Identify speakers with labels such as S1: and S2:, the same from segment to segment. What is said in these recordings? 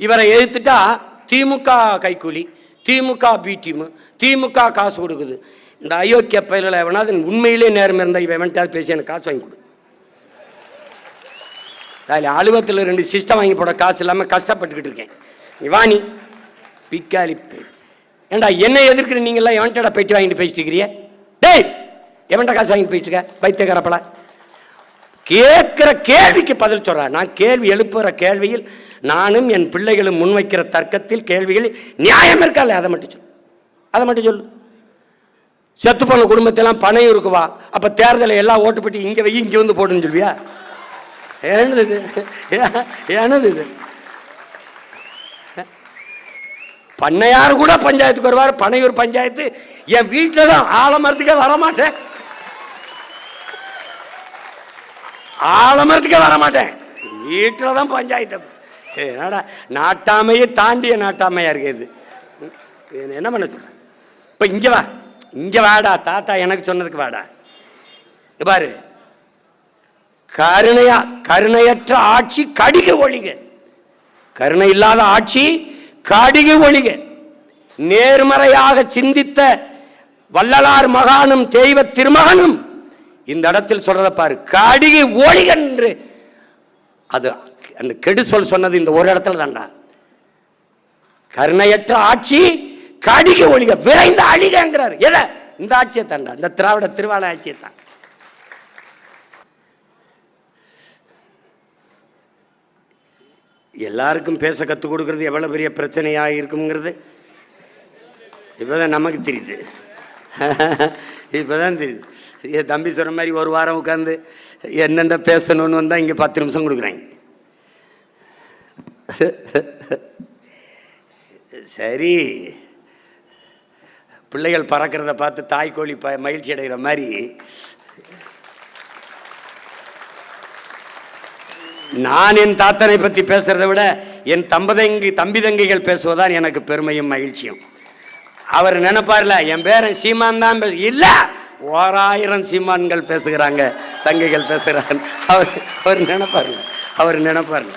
S1: இவரை எதிர்த்துட்டா திமுக கைக்கூலி திமுக B team திமுக காசு கொடுக்குது. இந்த அயோக்கிய பயிரில் எவனாவது உண்மையிலே நேரம் இருந்தால் இவன் எவன்ட்டாவது பேசி எனக்கு காசு வாங்கி கொடு. அதில் அலுவலத்தில் ரெண்டு சிஸ்டம் வாங்கி போட காசு இல்லாமல் கஷ்டப்பட்டுக்கிட்டு இருக்கேன். இவானி வாணி பிக்காலி ஏண்டா என்ன எதிர்க்கிற நீங்களாம் எவன்டா போயிட்டு வாங்கிட்டு பேசிட்டு இருக்கிறிய டேய் எவன்டா காசு வாங்கிட்டு போயிட்டு இருக்க? பைத்தியக்காரப்பல கேட்கிற கேள்விக்கு பதில் சொல்கிறார் நான் கேள்வி எழுப்புகிற கேள்வியில் நானும் என் பிள்ளைகளும் முன்வைக்கிற தர்க்கத்தில் கேள்விகளில் நியாயம் இருக்கா அதை மட்டும் சொல்லு. அதை மட்டும் சொல்லு. செத்து போன குடும்பத்தெல்லாம் பணம் இருக்குவா? அப்போ தேர்தலை எல்லாம் ஓட்டு போட்டு இங்கே வை இங்கே வந்து போடுன்னு சொல்வியா என்னது இது? என்னது இது? பண்ணையார் கூட பஞ்சாயத்துக்கு வருவார் பனையூர் பஞ்சாயத்து. என் வீட்டில் தான் ஆலமரத்துக்கே வரமாட்டேன். ஆலமரத்துக்கே வரமாட்டேன். வீட்டில் தான் பஞ்சாயத்து என்னடா நாட்டாமையை தாண்டிய நாட்டாமையாக இருக்கு இது. என்ன பண்ண சொல்கிறேன் இப்போ இங்கே வா இங்கே வாடா தாத்தா எனக்கு சொன்னதுக்கு வாடா. பாரு. கருணையா கருணையற்ற ஆட்சி கடிக ஒழிக. கருணை இல்லாத ஆட்சி கடிக ஒழிக. நேர்மறையாக சிந்தித்த வள்ளலார் மகானும் தெய்வ திருமகனும் இந்த இடத்தில் சொல்றத பாரு. கடிகை ஒழிக என்று. அது அந்த கெடு சொல் சொன்னது இந்த ஒரு இடத்துல தான்டா. கருணையற்ற ஆட்சி கடிக ஒழிக விரைந்து அழிகங்கிறார். எதை? இந்த ஆட்சியை தான்டா. இந்த திராவிட திருவாள ஆட்சியை தான். எல்லாருக்கும் பேச கற்றுக் கொடுக்கறது எவ்வளோ பெரிய பிரச்சனையாக இருக்குங்கிறது இப்போதான் நமக்கு தெரியுது. இப்போதான் தெரியுது என் தம்பி சொன்ன மாதிரி ஒரு வாரம் உட்காந்து என்னென்ன பேசணும்னு வந்தால் இங்கே பத்து நிமிஷம் கொடுக்குறாங்க. சரி. பிள்ளைகள் பறக்கிறத பார்த்து தாய்க்கோழி ப மகிழ்ச்சி அடைகிற மாதிரி நான் என் தாத்தனை பற்றி பேசுகிறத விட என் தம்பதங்கி தம்பி தங்கைகள் பேசுவதான் எனக்கு பெருமையும் மகிழ்ச்சியும். அவர் நினைப்பார்ல என் பேரன் சீமான் தான் பேச இல்ல ஓராயிரம் சீமான்கள் பேசுகிறாங்க தங்கைகள் பேசுகிறாங்க. அவர் அவர் நினைப்பார்ல அவர் நினைப்பார்ல.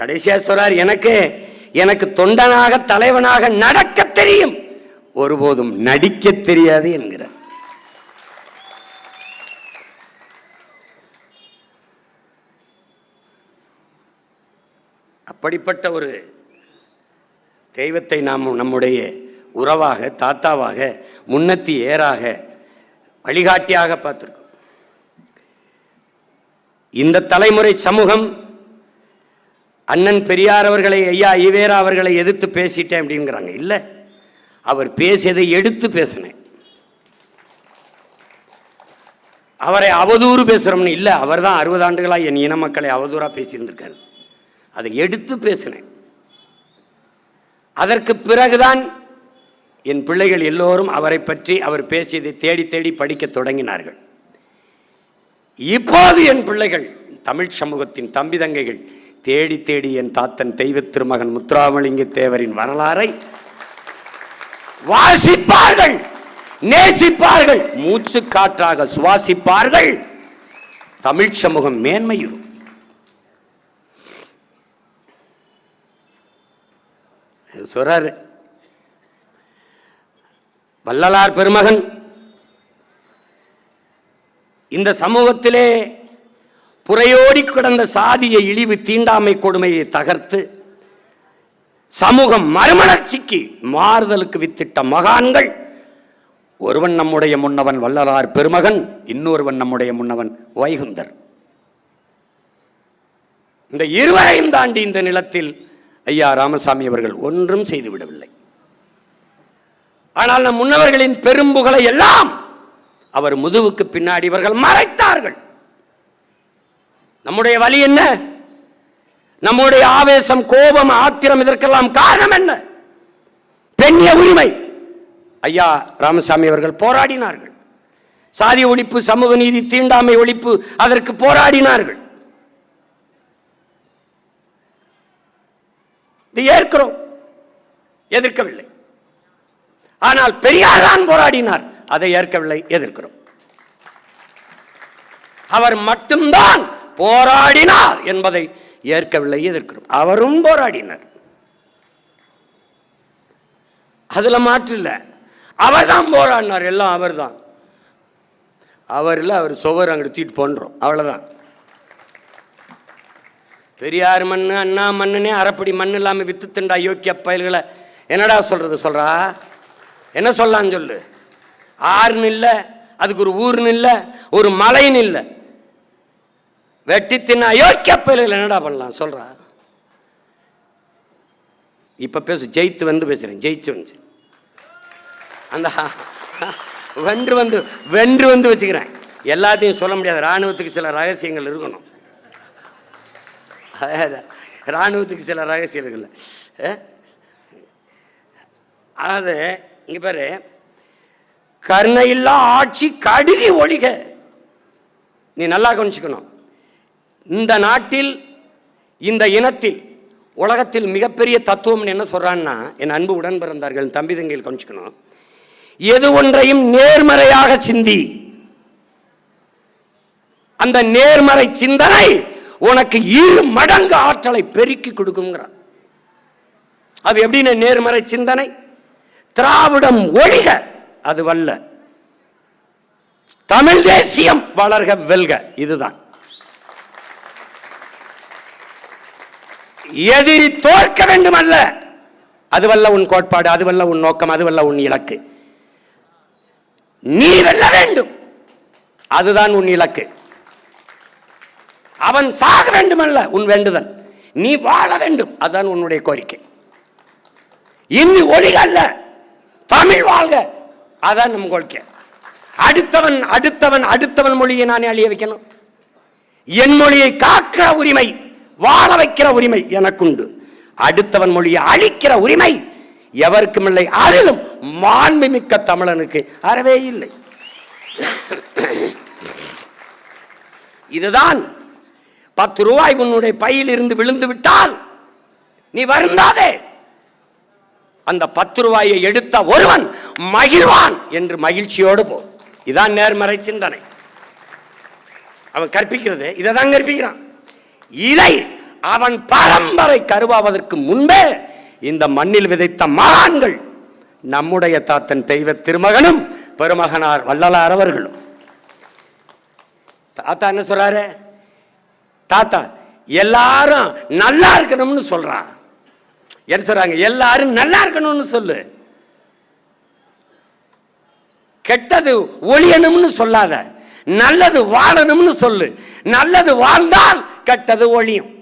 S1: கடைசியா சொல்றார் எனக்கு எனக்கு தொண்டனாக தலைவனாக நடக்க தெரியும். ஒருபோதும் நடிக்க தெரியாது என்கிறார். அப்படிப்பட்ட ஒரு தெய்வத்தை நாம் நம்முடைய உறவாக தாத்தாவாக முன்னத்தி ஏறாக வழிகாட்டியாக பார்த்துருக்கோம். இந்த தலைமுறை சமூகம் அண்ணன் பெரியார் அவர்களை ஐயா ஈவேரா அவர்களை எதிர்த்து பேசிட்டேன் அப்படிங்கிறாங்க. இல்லை அவர் பேசியதை எடுத்து பேசினேன். அவரை அவதூறு பேசுகிறோம்னு இல்லை அவர் தான் அறுபது ஆண்டுகளாக என் இன மக்களை அவதூறாக பேசியிருந்திருக்காரு. அதை எடுத்து பேசினேன். அதற்கு பிறகுதான் என் பிள்ளைகள் எல்லோரும் அவரை பற்றி அவர் பேசியதை தேடி தேடி படிக்க தொடங்கினார்கள். இப்போது என் பிள்ளைகள் தமிழ் சமூகத்தின் தம்பி தங்கைகள் தேடி தேடி என் தாத்தன் தெய்வ திருமகன் முத்துராமலிங்க தேவரின் வரலாறை வாசிப்பார்கள் நேசிப்பார்கள் மூச்சு காற்றாக சுவாசிப்பார்கள். தமிழ் சமூகம் மேன்மையுறும். இது சொல்றாரு. வள்ளலார் பெருமகன் இந்த சமூகத்திலே புறையோடி கிடந்த சாதிய இழிவு தீண்டாமை கொடுமையை தகர்த்து சமூகம் மறுமலர்ச்சிக்கு மாறுதலுக்கு வித்திட்ட மகான்கள் ஒருவன் நம்முடைய முன்னவன் வள்ளலார் பெருமகன் இன்னொருவன் நம்முடைய முன்னவன் வைகுந்தர். இந்த இருவரையும் தாண்டி இந்த நிலத்தில் ஐயா ராமசாமி அவர்கள் ஒன்றும் செய்துவிடவில்லை ஆனால் நம் முன்னவர்களின் பெரும்புகளை எல்லாம் அவர் முதுவுக்கு பின்னாடி இவர்கள் மறைத்தார்கள். நம்முடைய வழி என்ன? நம்முடைய ஆவேசம் கோபம் ஆத்திரம் இதற்கெல்லாம் காரணம் என்ன? பெண்ணிய உரிமை. ஐயா ராமசாமி அவர்கள் போராடினார்கள். சாதி ஒழிப்பு சமூக நீதி தீண்டாமை ஒழிப்பு அதற்கு போராடினார்கள். இது ஏற்கிறோம். எதிர்க்கவில்லை. ஆனால் பெரியார் தான் போராடினார். அதை ஏற்கவில்லை எதிர்க்கிறோம். அவர் மட்டும்தான் போராடினார் என்பதை ஏற்கவில்லை எதிர்க்கிறோம். அவரும் போராடினார். அதுல மாற்று இல்லை. அவர் தான் போராடினார் எல்லாம் அவர் தான். அவர் இல்லை அவர் சுவர் அங்கிட்டு தூக்கிட்டு போன்றோம். அவ்வளோதான் பெரியார் மண் அண்ணா மண்ணுனே அரைப்படி மண் இல்லாமல் வித்து திண்டா யோக்கிய பயல்களை. என்னடா சொல்கிறது சொல்கிறா என்ன சொல்லான்னு சொல்லு. ஆறுன்னு இல்லை அதுக்கு ஒரு ஊர்னு இல்லை ஒரு மலைன்னு இல்லை. வெட்டி தின்னா யோக்கிய பயல்கள் என்னடா பண்ணலாம் சொல்கிறா இப்போ பேசு ஜெயித்து வந்து பேசுகிறேன் ஜெயிச்சு வந்து. அந்த வென்று வந்து வென்று வந்து வச்சுக்கிறேன். எல்லாத்தையும் சொல்ல முடியாது ராணுவத்துக்கு சில ரகசியங்கள் இருக்கணும். அதாவது இராணுவத்துக்கு சில ரகசியம் இருக்குல்ல அதாவது இங்க பாரு. கருணையில்லா ஆட்சி கடுகி ஒழிக. நீ நல்லா கவனிச்சுக்கணும். இந்த நாட்டில் இந்த இனத்தில் உலகத்தில் மிகப்பெரிய தத்துவம் என்ன சொல்கிறான்னா என் அன்பு உடன் பிறந்தார்கள் தம்பி தங்கையில் கவனிச்சுக்கணும். எது ஒன்றையும் நேர்மறையாக சிந்தி. அந்த நேர்மறை சிந்தனை உனக்கு இரு மடங்கு ஆற்றலை பெருக்கி கொடுக்குங்கிறான் அது எப்படின்னு நேர்மறை சிந்தனை. திராவிடம் ஒழிக அது வல்ல. தமிழ் தேசியம் வளர்க வெல்க இதுதான். எதிரி தோற்க வேண்டும் அல்ல அதுவல்ல உன் கோட்பாடு அதுவல்ல உன் நோக்கம் அதுவல்ல உன் இலக்கு. நீ வெல்ல வேண்டும். அதுதான் உன் இலக்கு. அவன் சாக வேண்டுமல்ல உன் வேண்டுதல். நீ வாழ வேண்டும் அதுதான் உன்னுடைய கோரிக்கை. இந்தி ஒளிக அல்ல தமிழ் வாழ்க அதான் நம் கோரிக்கை. அடுத்தவன் அடுத்தவன் அடுத்தவன் மொழியை நானே அழிய வைக்கணும். என் மொழியை காக்கிற உரிமை வாழ வைக்கிற உரிமை எனக்குண்டு. அடுத்தவன் மொழியை அழிக்கிற உரிமை எவருக்கும் இல்லை அதிலும் மாண்புமிக்க தமிழனுக்கு அறவே இல்லை. இதுதான் பத்து ரூபாய் உன்னுடைய பையில் இருந்து விழுந்து விட்டால் நீ வருந்தாதே. அந்த பத்து ரூபாயை எடுத்த ஒருவன் மகிழ்வான் என்று மகிழ்ச்சியோடு போ. இதான் நேர்மறை சிந்தனை. அவன் கற்பிக்கிறது இதை தான் கற்பிக்கிறான். இதை அவன் பரம்பரை கருவாவதற்கு முன்பே இந்த மண்ணில் விதைத்த மகான்கள் நம்முடைய தாத்தன் தெய்வ திருமகனும் பெருமகனார் வள்ளலார் அவர்களும். தாத்தா என்ன சொல்றாரு? தாத்தா எல்லாரும் நல்லா இருக்கணும்னு சொல்றான் என்ன சொல்றாங்க? எல்லாரும் நல்லா இருக்கணும்னு சொல்லு. கெட்டது ஒழியணும்னு சொல்லாத. நல்லது வாழணும்னு சொல்லு. நல்லது வாழ்ந்தால் கெட்டது ஒழியும்.